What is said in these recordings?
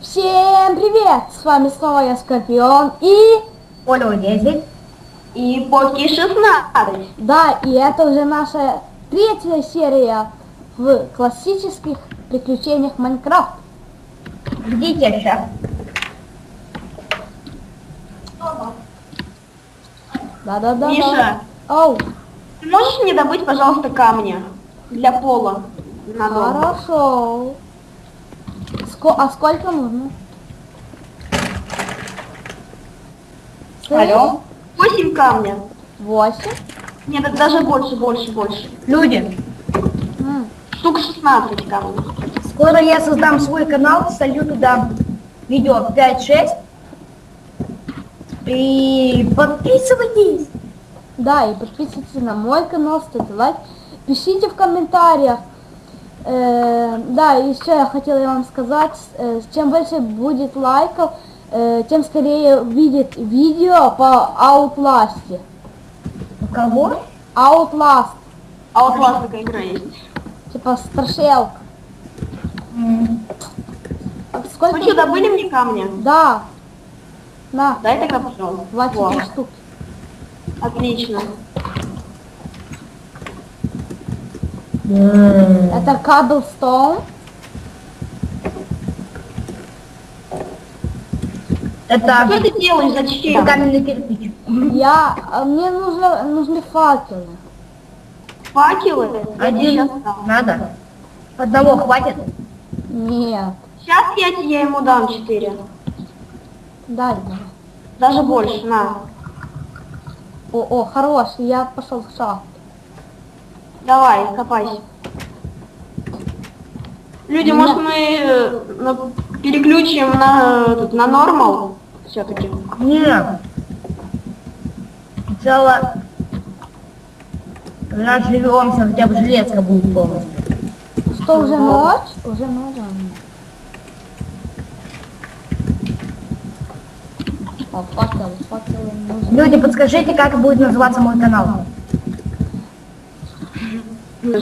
Всем привет! С вами снова я Скорпион и... Оля 10. И Поки 16. Да, и это уже наша третья серия в классических приключениях Майнкрафт. Где сейчас? Да-да-да. Миша, Оу, ты можешь мне добыть, пожалуйста, камня для пола? на дом? хорошо. Ско- а сколько нужно? Алло? 8 камня. Восемь? Нет, это даже больше, больше, больше. Люди, М, Штук 16 камней. скоро я создам свой канал, солью туда видео 5-6. И подписывайтесь. Да, и подписывайтесь на мой канал, ставьте лайк, пишите в комментариях. Э, да, еще я хотела вам сказать, э, чем больше будет лайков, э, тем скорее выйдет видео по Outlast. Кого? Outlast, вас такая игра есть. типа страшилка. А Сколько? Вы что, добыли мне камня? Да. На, Дай тогда, пожалуйста. 23 Во, штуки. Отлично. м. Это Cobblestone. Что Это ты делаешь? Зачем? каменный кирпич. Я, а мне нужно, нужны факелы. Факелы? Один надо. Одного хватит? Нет. Сейчас я тебе ему дам 4. Дай мне. Даже больше, на. О, о, хорош, я пошел в шахту. Давай, копайся. Люди, может мы э, на- переключим на, тут, на нормал все-таки? Нет. Сначала разживемся, хотя бы железка будет полностью. Что, уже ночь? Уже ночь. Люди, подскажите, как будет называться мой канал? Не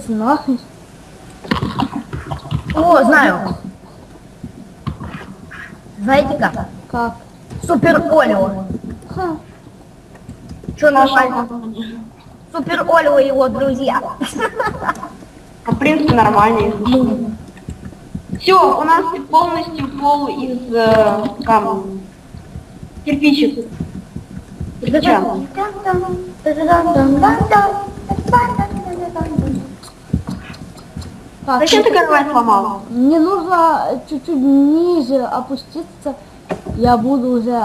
знаю. О, знаю. Знаете как? Как? Супер Олео. Ха, Что нормально? Супер Олео и его друзья. А, в принципе, нормально. Все, у нас полностью пол из э, камня. Кирпичик. Так, Зачем ты кровать сломал? Мне нужно чуть-чуть ниже опуститься. Я буду уже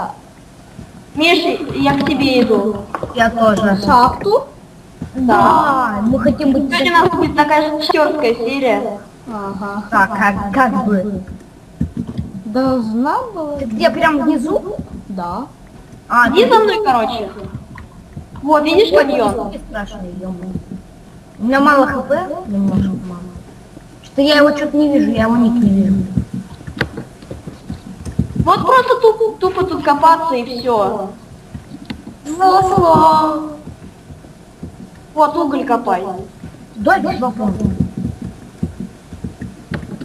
Миша, я к тебе иду. Я тоже. шахту. Да, мы хотим быть Сегодня у нас будет такая шахтерская серия. Ага. так, как, как бы. Должна была? Ты где, прям внизу? Да. А, Иди за мной, короче. Вот, видишь каньон? Страшный, У меня мало хп, немножко мало. Что я его что-то не вижу, я его ник не вижу. Вот просто тупо, тупо тут копаться и все. Вот уголь копай. Дай мне.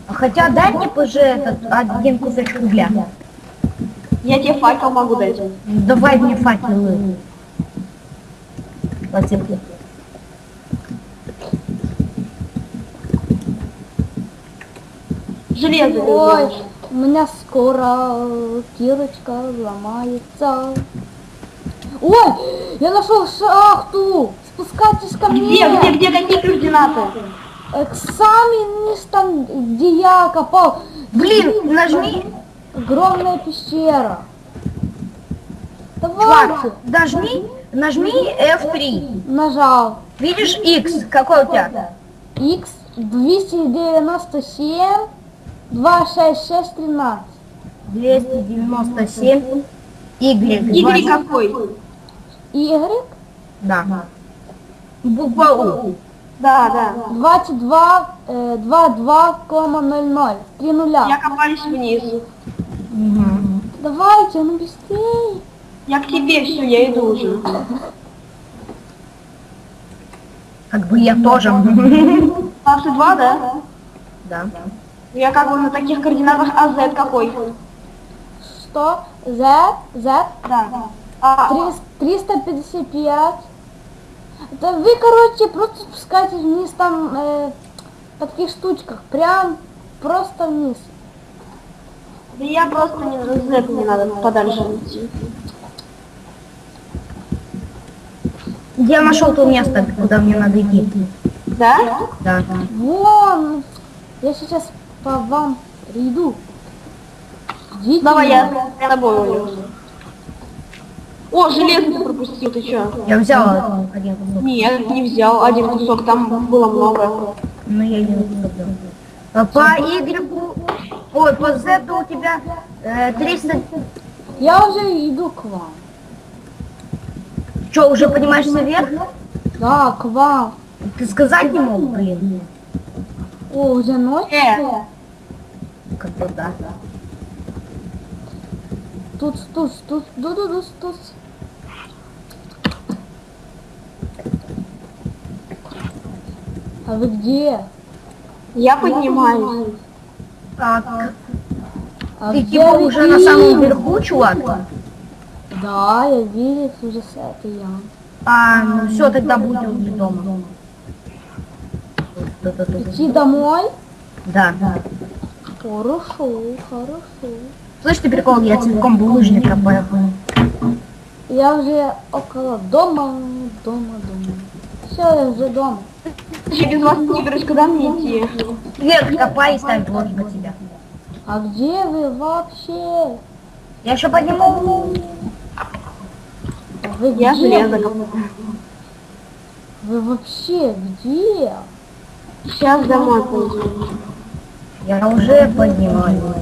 А Хотя дай мне позже этот один кусочек угля. Я тебе факел могу дать. Давай мне факелы. Спасибо. Железо. Ой, у меня скоро кирочка ломается. Ой, я нашел шахту. Спускайтесь ко мне. Где, где, где, какие координаты? Самый низ там, где я копал. Блин, нажми. Огромная пещера. Давайте. Чувак, нажми, нажми F3. Нажал. Видишь X? Какой у тебя? X 297 266 13. 297. Y. Игорь какой? Y Да. Буква У. Да, да. 22 э, 22,00. Три нуля. Я копаюсь вниз. Мгм. Давайте, ну быстрее. Я к тебе все, я иду уже. Как бы я тоже. 22, да? Да. Я как бы на таких координатах, а Z какой? Что? Z? Z? Да. А, 300 355. Это вы, короче, просто спускаетесь вниз там э, по таких штучках. Прям просто вниз. Да я просто не, Z мне надо подальше идти. Я нашел то место, куда мне надо идти. Да? Да. Вон! Я сейчас по вам приду. Идите. Давай я, я тобой улезу. О, железо ты пропустил, ты чё? Я взял один кусок. Нет, не взял один кусок, там было много. Но я один кусок взял. По Y, ой, по Z у тебя э, 300... Я уже иду к вам. Что, уже поднимаешься вверх? Да, к вам. Ты сказать не мог, блин. О, уже ночь? Э, Как бы да. Тут, тут, тут, тут, тут, тут, тут. А вы где? я поднимаюсь. Так, А ты типа уже на самом верху, чувак? Да, я видел уже с этой ямы. А, ну все, тогда будем уже дома. Идти домой? Да. Хорошо, хорошо. Слышь, ты прикол, я целиком булыжник копаю. Я уже около дома, дома, дома. Все, я уже дома. Без вас, Тигрыч, куда мне идти? Вверх копай и ставь ложь на тебя. А где вы вообще? Я еще подниму. Вы Я где? железо. Вы вообще где? Сейчас домой пойду. Я уже поднимаю.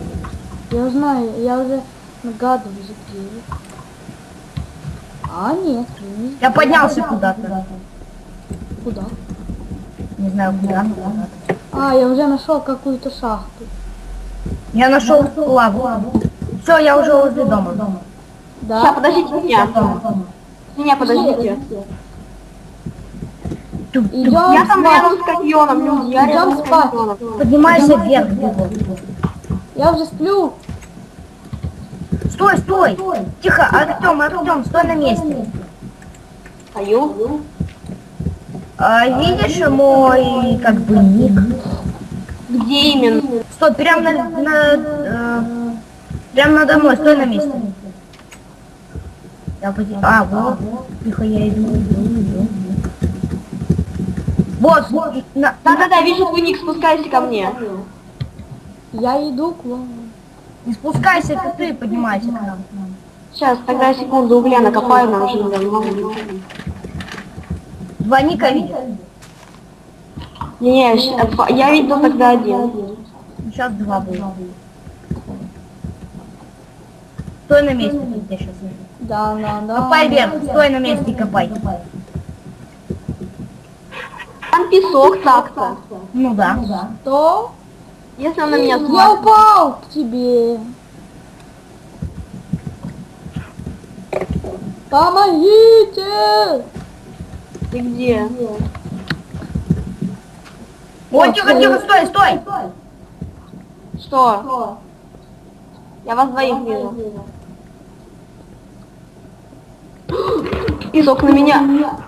Я знаю, я уже нагадываюсь, где вы. А, нет, не Я поднялся куда-то. Куда? Не знаю куда, но. А, я уже нашел какую-то шахту. Я нашел лаву. Все, я уже возле дома. Сейчас, Да? подождите меня. Меня подождите. Идем Я там рядом с каньоном, я рядом с каньоном. Поднимайся вверх. Я уже сплю. Стой, стой. Тихо, Артем, Артем, стой на месте. Стою. А, видишь мой, как бы, ник? Где именно? Стой, прям на, на э, прям надо мной, стой на месте. Я поди- А, вот. Тихо, я иду, иду, иду. Вот, на, Да-да-да, вижу твой ник, спускайся ко мне. Я иду к вам. не спускайся, это ты поднимайся к нам. Сейчас, тогда секунду угля накопаю, нам уже надо много. Два ника видишь? Не, два- я видел тогда один. Сейчас два будет. Стой на месте, я сейчас вижу. Да, да, да. Копай вверх, стой на месте и копай. Там песок так-то. Ну да. Что? Если он на меня Я смотрит. упал к тебе. Помогите! Ты где? Ой, тихо, тихо, стой, стой. Что? Я вас двоих вижу. Песок на меня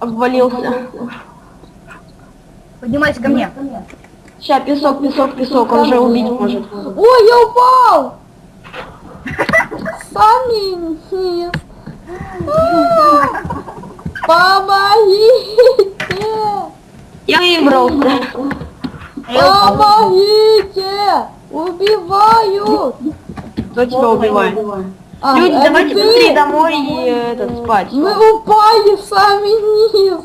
обвалился. Поднимайся ко мне. Ща, песок, песок, песок, он же убить может. Ой, я упал! Сами вниз. Помогите! Я выбрался. Помогите! Убивают! Кто тебя убивает? А, Люди, это давайте ты? быстрее домой и этот спать. Мы упали сами вниз.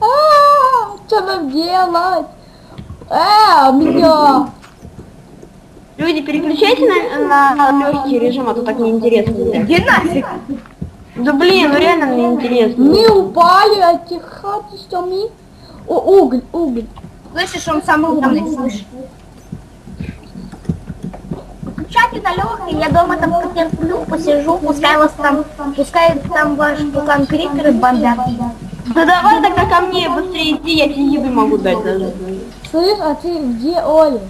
А, что нам делать? Э, меня. Люди, переключайте на, на легкий режим, а то так неинтересно. Иди нафиг. Да блин, ну реально мне интересно. Мы упали, а тихо, что мы? О, уголь, уголь. Слышишь, он самый умный, слышишь? Включайте на легкий, я дома там потерплю, посижу, пускай вас там, пускай там ваш пукан криперы бомбят. Да давай тогда ко мне быстрее иди, я тебе еды могу дать даже. Слышь, а ты где, Оля?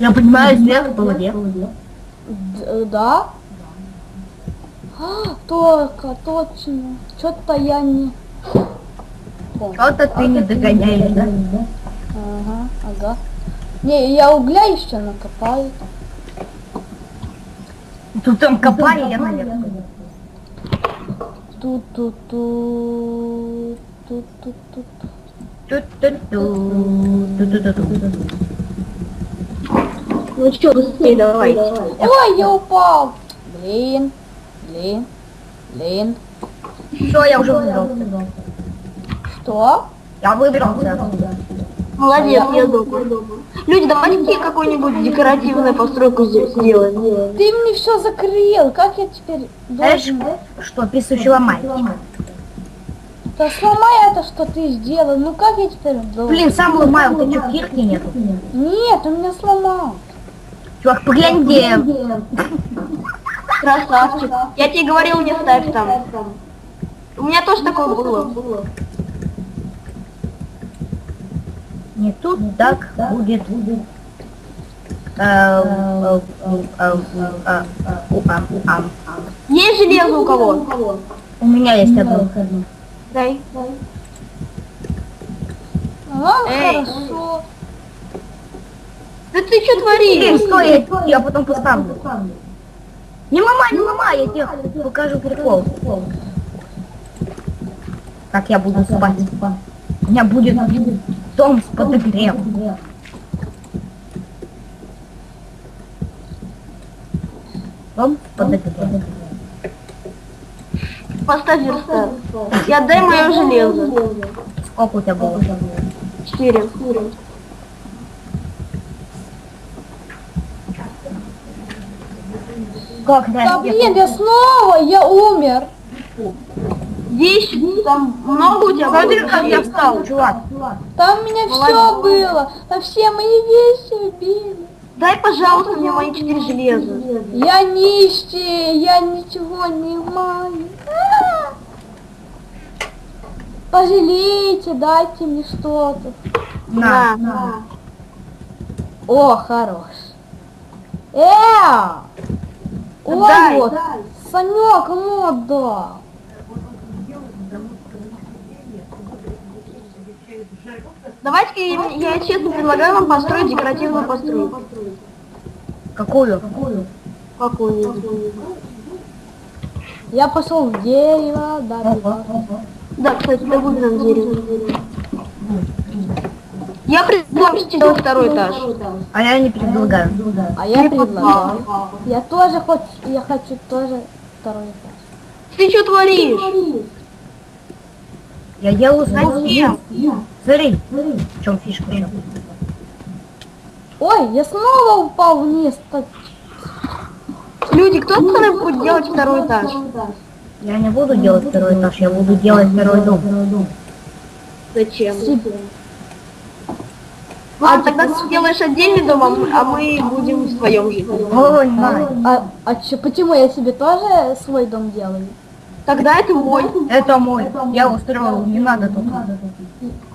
Я понимаю, вверх в голове. Д- да? А, только, точно. Что-то я не... Что-то ты не догоняешь, да? Ага, ага. Не, я угля еще накопаю. Тут там копали, я наверх. Ту-ту-ту, ту-ту-ту-ту. Ну что, быстрее давайте. Ой, я упал. Блин, блин, блин. Все, я уже выбрался. Что? Я выбрался. Молодец, я думаю. Люди, давайте какую-нибудь декоративную постройку здесь сделаем. Ты мне все закрыл. Как я теперь Знаешь, должен... что, писающий ломай. Да сломай это, что ты сделал. Ну как я теперь должен? Блин, сам ломаю, ты что, кирки нету? Нет, он меня сломал. Чувак, поглянь, где... Красавчик. Я тебе говорил, не ставь там. У меня тоже такое было. Не тут так будет. У- ам, ам. Есть железо у кого? У меня есть одно. Дай. А, Эй. хорошо. Да ты что творишь? стой, я потом поставлю. Не ломай, не ломай, я тебе покажу прикол. Как я буду спать. У меня будет дом с подогревом. Дом с подогревом. Поставь верстак. Я дай мое железо. Сколько у тебя было? Четыре. Как Да да, блин, я снова, я умер. Вещи там много у тебя Смотри, как я встал, чувак. Там у меня все было. Там все мои вещи убили. Дай, пожалуйста, мне мои четыре железа. Я нищий, я ничего не имею. А! Пожалейте, дайте мне что-то. На. На. О, хорош. Э! Ой, Дай, вот. Санек, кому отдал? Давайте я, я честно предлагаю вам построить декоративную постройку. Какую? Какую-нибудь. Я пошел в дерево, да, да. Да, кстати, это будет нам дерево. Я предлагаю сделать второй этаж. А я не предлагаю. А я предлагаю. Я тоже хочу, я хочу тоже второй этаж. Ты что творишь? Я делаю Зачем? Смотри, в чем фишка еще. Ой, я снова упал вниз. Люди, кто со мной будет делать второй этаж? Я не буду делать второй этаж, я буду делать второй дом. Зачем? себе. А тогда ты сделаешь отдельный дом, а мы, а будем в своем жить. Ой, май. А, а чё, почему я себе тоже свой дом делаю? Тогда это мой. Это мой. Я устроил, не надо тут.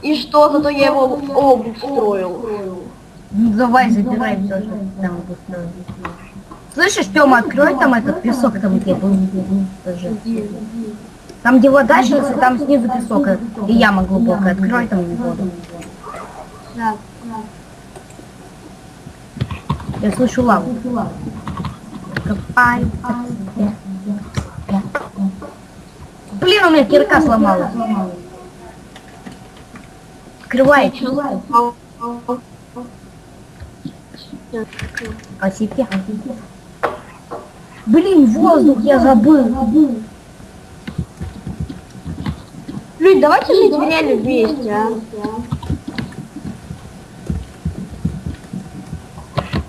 И что, зато я его обувь строил. Ну, давай, забирай все, что ты там устроил. Слышишь, Тёма, открой там этот песок, там где был. Там, где вода сейчас, там снизу песок, и яма глубокая. Открой там воду. Да. Я слышу лаву. Копай. Блин, у меня кирка сломалась. Открывай. Спасибо. Блин, воздух я забыл. Люди, давайте в реале вместе, а.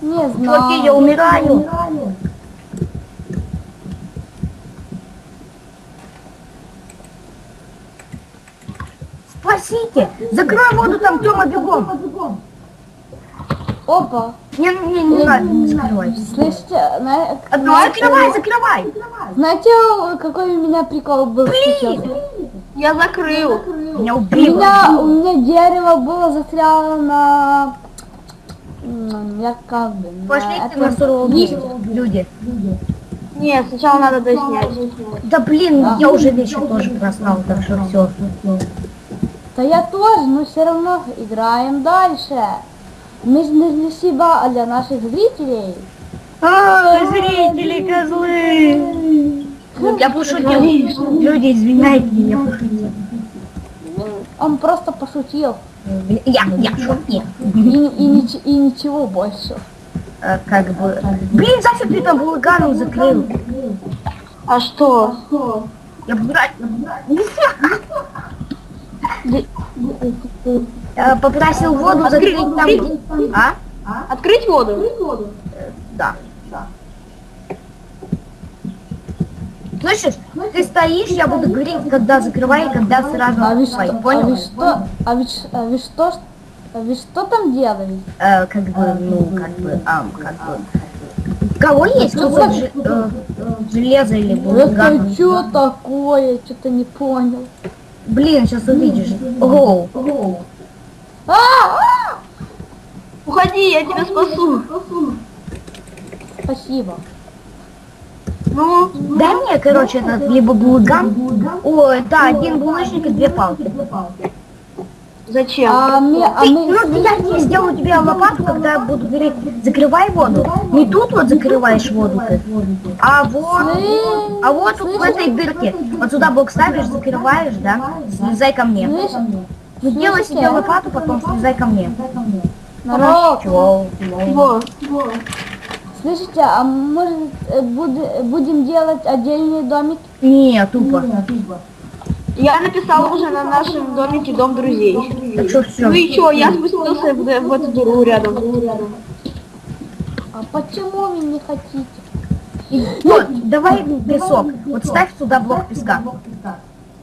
Не Чуваки, я знаю. умираю. Спасите! Закрой воду там, Тёма, бегом! Опа. Не, не, не надо, не закрывай. Слышите, на- Открывай, закрывай, закрывай! знаете, какой у меня прикол был сейчас? Я закрыл. Меня У убили. меня, у меня дерево было застряло на я как бы... Пошлите на месте. люди. Нет, сначала надо доснять. Да блин, я уже вечер тоже проспал, так что все. Да я тоже, но все равно играем дальше. Мы же не для себя, а для наших зрителей. А, зрители, козлы! Я пошутил. Люди, извиняйте, я пошутил. Он просто пошутил. Я, я шутил. И, и, нич- и ничего больше. Э, Как бы... Блин, зафиг ты там балагану закрыл. А что? Я брать... Э, Попросил воду закрыть там, где... А? Открыть воду? Да. Слышишь, ты стоишь, я буду говорить, когда закрывай, когда сразу А открывай. что, а Понял? вы что, а вы, а вы что, а вы что там делаете? Э, как бы, ну, как бы, ам, как бы. У кого есть кусок э, железа или Это булгана? что такое? Что-то не понял. Блин, сейчас увидишь. Ого. А, а! Уходи, я тебя спасу. Спасибо. Ну, Дай мне, короче, этот либо булган. О, да, один булыжник и две палки. зачем? А мы, а Ты, мы, ну, я не сделаю тебе лопату, когда я буду говорить, закрывай воду. Не тут вот закрываешь воду ты, а вот, а вот тут в этой дырке. Вот сюда блок ставишь, закрываешь, да? Слезай ко мне. слышь, Сделай себе лопату, потом слезай ко мне. народ, Чего? Слышите, а может э, буд- будем делать отдельный домик? Не, тупо. Я написала уже на нашем домике дом друзей. Так что все. Ну и чё, я спустился в, в эту дыру рядом. А почему вы не хотите? Вот, давай песок. Вот ставь сюда блок песка.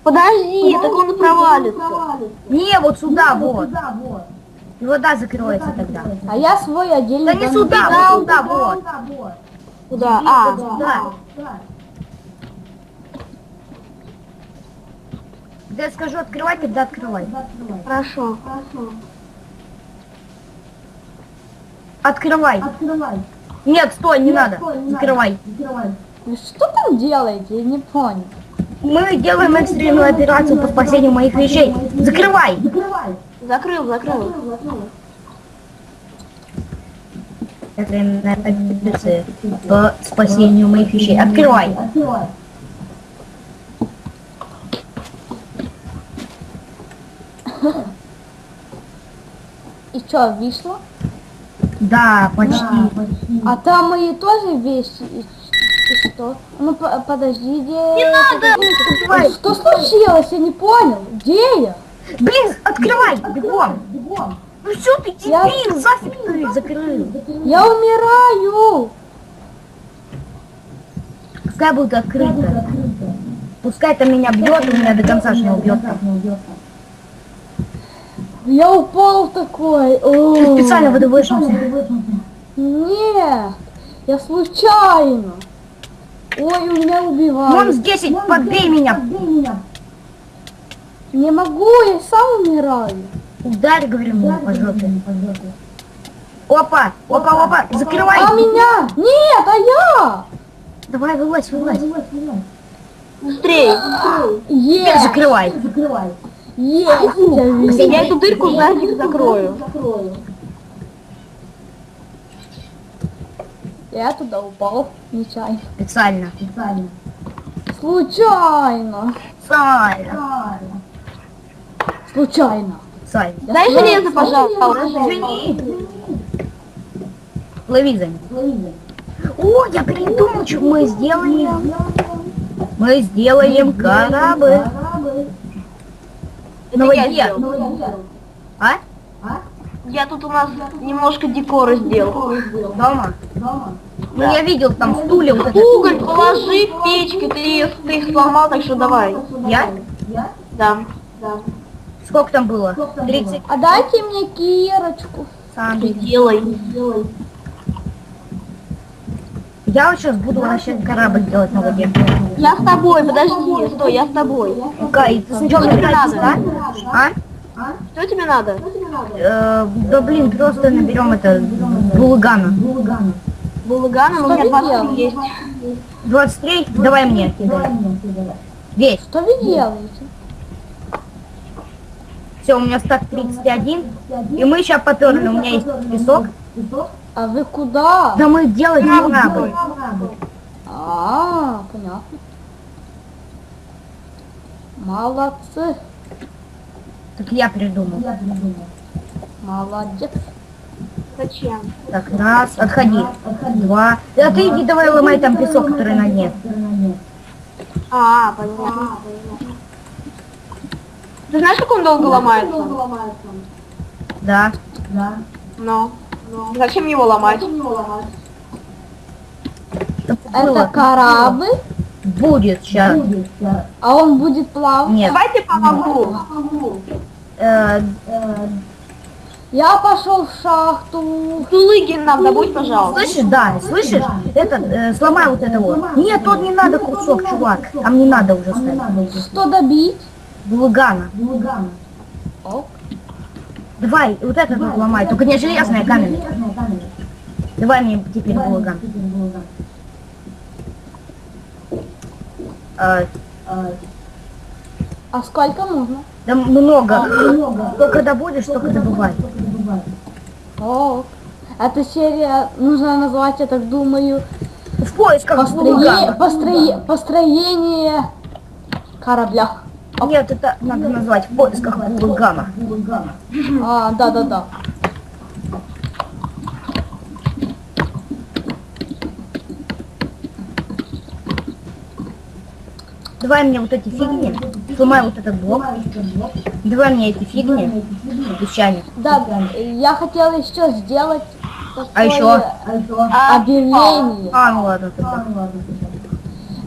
Подожди, так он провалится. Не, вот сюда, вот. И вода закроется тогда. А я свой отдельный Да не сюда, вот сюда, вот. Куда? А, сюда. Когда я скажу открывай, тогда открывай. хорошо. Открывай. Нет, стой, не надо. Закрывай. Вы что там делаете? Я не понял. Мы делаем экстренную операцию по спасению моих вещей. Закрывай. Закрыл, закрыл. Экстренная операция по спасению моих вещей. Открывай. И что, вышло? Да, почти. А там мои тоже вещи. И, что? Ну по- подождите. Не Открывай. Что случилось? Я не понял. Где я? Блин, открывай, бегом. Ну что ты Я- теперь, зафиг ты закрыл. Я умираю. Пускай будет открыто. Пускай это меня бьет, у меня до конца же не убьет. Я упал такой. Ты специально выдавышился. Нет. Я случайно. Ой, у меня убивают. с 10, подбей меня. Не могу, я сам умираю. Ударь, говорю, меня по жопе. Опа, опа, опа, закрывай. А меня? Нет, а я. Давай, вылазь, вылазь. Быстрей. Теперь Есть. закрывай. Есть. Я эту дырку нафиг закрою. Я туда упал. Нечаянно. Специально. Случайно. Специально. Случайно. Специально. Я Дай случайно- железо, пожалуйста. Извини. Лови за ним. О, я придумал, что мы сделаем. Мы сделаем корабль. На я воде. сделал. А? Я тут у нас немножко декора сделал. Дома? Ну, я видел там стулья вот это. Уголь положи в печку, ты, ты их сломал, так что давай. Я? Да. Сколько там было? 30 А дайте мне кирочку. сандвичей. Делай. Я вот сейчас буду вообще корабль делать на воде. Я с тобой, подожди, стой, я с тобой. Кай, ты сначала Что набирай надо? песка. А? Что тебе надо? Э, да блин, просто наберем это Булгана. Булгана, у меня Что 20 делать? есть. 23, давай мне кидай. Весь. Что вы делаете? Все, у меня стак 31. И мы сейчас поперли, у меня есть песок. А вы куда? Да мы делать не надо. А, понятно. Молодцы. Так я придумал. Молодец. Зачем? Так, раз, отходи. Два. Да ты иди давай ломай там песок, который на дне. А, понятно. Ты знаешь, как он долго ломается? Да. Ну. Зачем его ломать? Это корабль, Будет сейчас. а он будет плавать. Нет. Давайте помогу. Э, Я пошел в шахту. Тулыгин нам добудь, пожалуйста. слышишь, да, слышишь? Это, э, сломай вот это вот. Нет, тут не надо кусок, чувак. Там не надо уже ставить. Что добить? Булгана. Ок. Давай, вот это вот ломай. Только не железное, а каменное. Давай мне теперь булган. Э, А сколько нужно? да много. Только добудешь, только добывай. Ок. Эта серия, нужно назвать, я так думаю, В поисках построе... булгана. построе... построение корабля. Нет, это надо назвать в поисках булгана. А, да-да-да. Давай мне вот эти фигни. Сломай вот этот блок. Давай мне эти фигни. Песчаник. Да, я хотела еще сделать такое А еще? А, объявление. А, ну ладно тогда.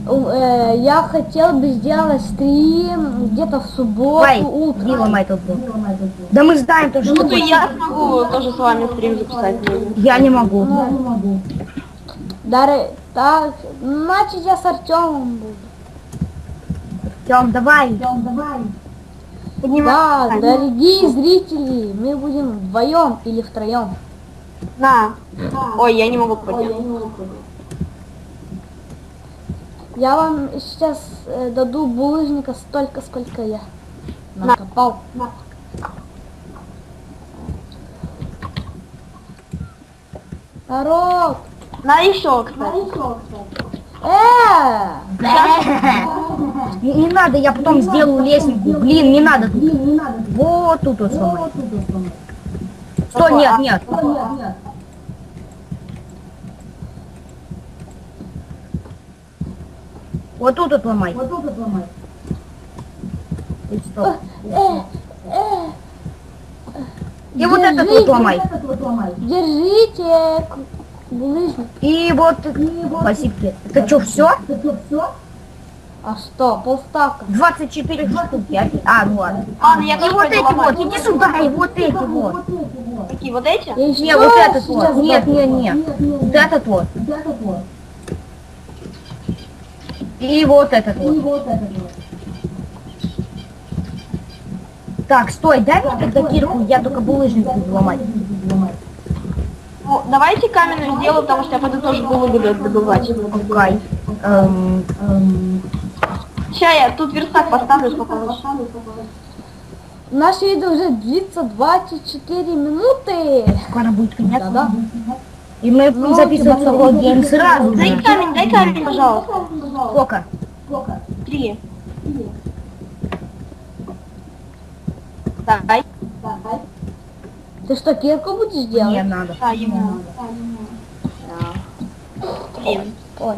Э, Я хотел бы сделать стрим где-то в субботу Давай, утром. ломай тот блок. Да мы знаем то, что Ну, то я смогу тоже с вами стрим записать. Я не могу. Дарья, так, значит я с Артемом буду. Тём, давай. Да, дорогие зрители, мы будем вдвоем или втроем. На. Ой, я не могу поднять. Я вам сейчас э, даду булыжника столько, сколько я накопал. Народ! На еще, кстати. Э! Не, не надо, я потом сделаю лестницу. Блин, не надо тут. Вот тут вот сломай. Стой, нет, нет. Вот тут вот ломай. И стоп. Э! Э! И вот этот вот ломай. Держите. И вот, спасибо. Это что, все? А что, полстака? 24 штуки. А, ну ладно. А, ну я И вот эти вот, иди сюда, и вот эти вот. Какие, вот эти? Не, вот этот сейчас вот. Нет, нет, нет. Вот этот вот. И вот этот вот. Так, стой, дай мне тогда кирку, я только булыжник буду ломать. Ну, давайте каменную сделаю, потому что я пойду тоже булыгу добывать. Окей. Эм, Сейчас я тут верстак поставлю, сколько лучше. Наше видео уже длится 24 минуты. скоро будет конец. Да-да. И мы будем записывать соло гейм сразу Дай же. камень, дай камень, пожалуйста. Сколько? Три. Дай. Ты что, кирку будешь делать? Не надо. Да, ему. Блин. Ой.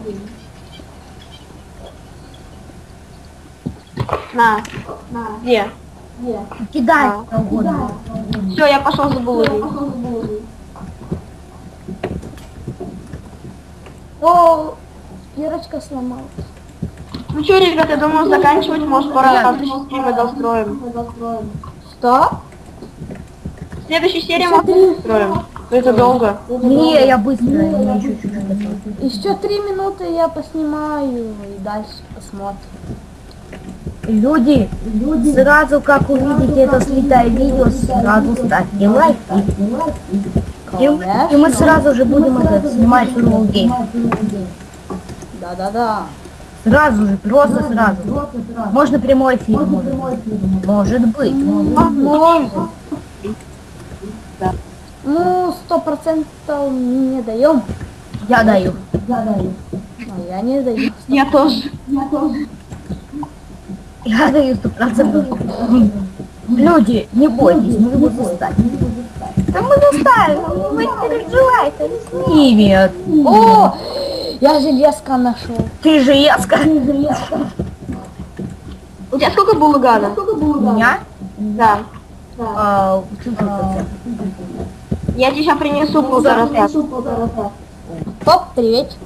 На. Где? Кидай. А. Все, я пошел за булыгой. О, кирочка сломалась. Ну что, ребят, я думаю заканчивать, может пора следующей серии достроим. Что? Следующую серию мы достроим. Это долго. Не, я быстро, еще три минуты я поснимаю и дальше посмотрим. Люди, сразу как увидите это слитое видео, сразу ставьте лайк. И, и мы- мы сразу же будем это, снимать Game. Да-да-да. Сразу же, просто сразу. Можно прямой эфир, может быть. Может быть. Может. Ну, сто процентов не даем. Я даю. А я не даю. Я тоже. Я даю сто процентов. Люди, не бойтесь, мы его заставим. Да мы заставим, вы не переживайте. Нет. О, я железка нашел. Ты же яска. У тебя сколько было гада? У меня? Да. А, чуть-чуть. Я тебе сейчас принесу полтора ста. Оп, приветик.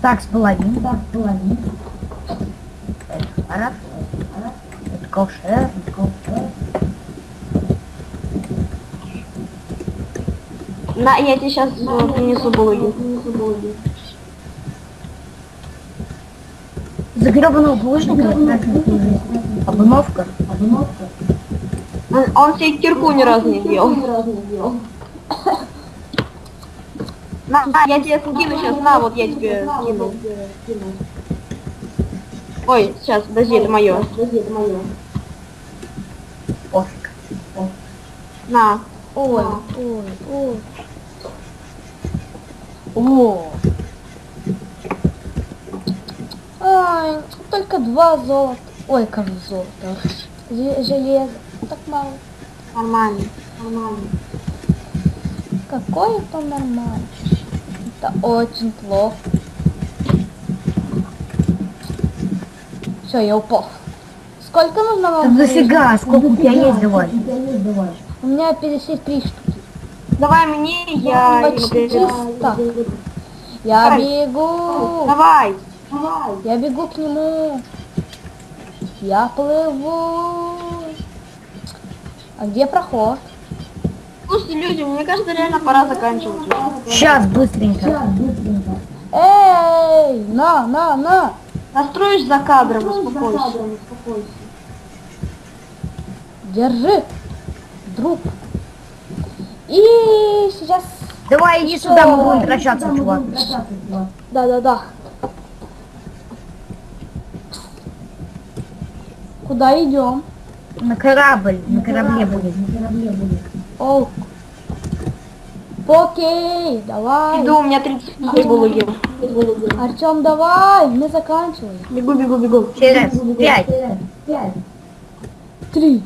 Так, с половиной. Так, с половиной. Хорошо. Это ковшер. На, я тебе сейчас принесу булыги. За гребаного булыжника обновка. Он, он себе кирку ни разу не сделал. На, на, я тебе скину сейчас, на, вот я тебе скинул. Ой, сейчас, подожди, это мое. Пофиг. На. Ой, ой, ой. О. Ай, только два золота. Ой, кажу золото. Же- Железо. Так мало. Нормально. Нормально. Какое это нормально? Это очень плохо. Все, я упал. Сколько нужно Да вам? дофига, сколько у тебя есть, давай. У меня 53 штуки. Давай мне, я... Почти так. Я бегу. Давай. Я бегу к нему. Я плыву. А где проход? Слушайте, люди, мне кажется, реально пора заканчивать. Сейчас, быстренько. Эй, на, на, на. Настроишь за кадром, успокойся. Держи, друг. И сейчас... Давай иди сюда, мы будем прощаться, чувак. Да, да, да. Куда идем? На корабль, на корабле будет. О. Окей, давай. Иду, у меня 30 булыги. Артем, давай, мы заканчиваем. Бегу, бегу, бегу. Через пять. Три.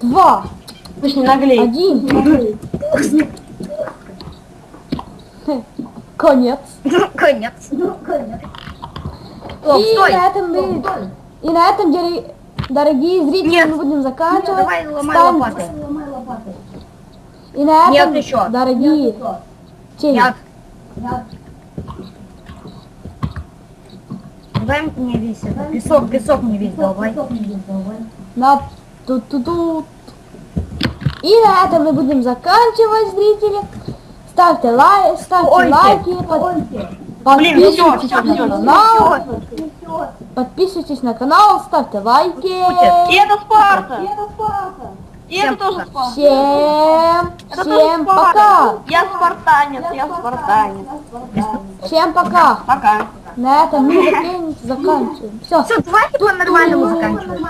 Два. Слышь, не наглей. Один. Конец. Конец. Стоп, и стой. на этом мы... И на этом, дорогие зрители, Нет. мы будем заканчивать. Давай ломай лопаты. И на Нет этом, еще. дорогие те- Нет. Давай мне этот песок, песок мне весь давай. на тут тут тут. И на этом мы будем заканчивать, зрители. Ставьте лай, ставьте Ой, лайки, под- Блин, всё, подписывайтесь всё, на всё, канал, подписывайтесь на канал, ставьте лайки. И это Спарта. И это Всем тоже пока. Спарта. Всем, Это всем тоже Спарта. пока. Я спартанец, я спартанец. Всем пока. Пока. На этом мы заканчиваем. заканчиваем. Все. Все, давайте по-нормальному заканчивать.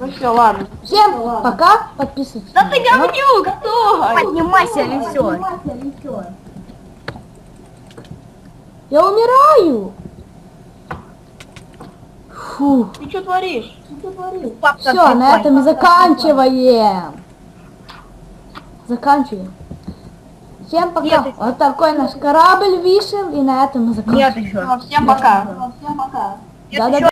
Ну все, ладно. Всем пока. Подписывайтесь. Да ты говнюк, кто? Поднимайся или все. Я умираю. Фу. Ты что творишь? Все, на этом мы заканчиваем. Заканчиваем. Всем пока. Нет. Вот такой наш корабль вышел, и на этом мы заканчиваем. Нет еще. Всем пока. Да-да-да.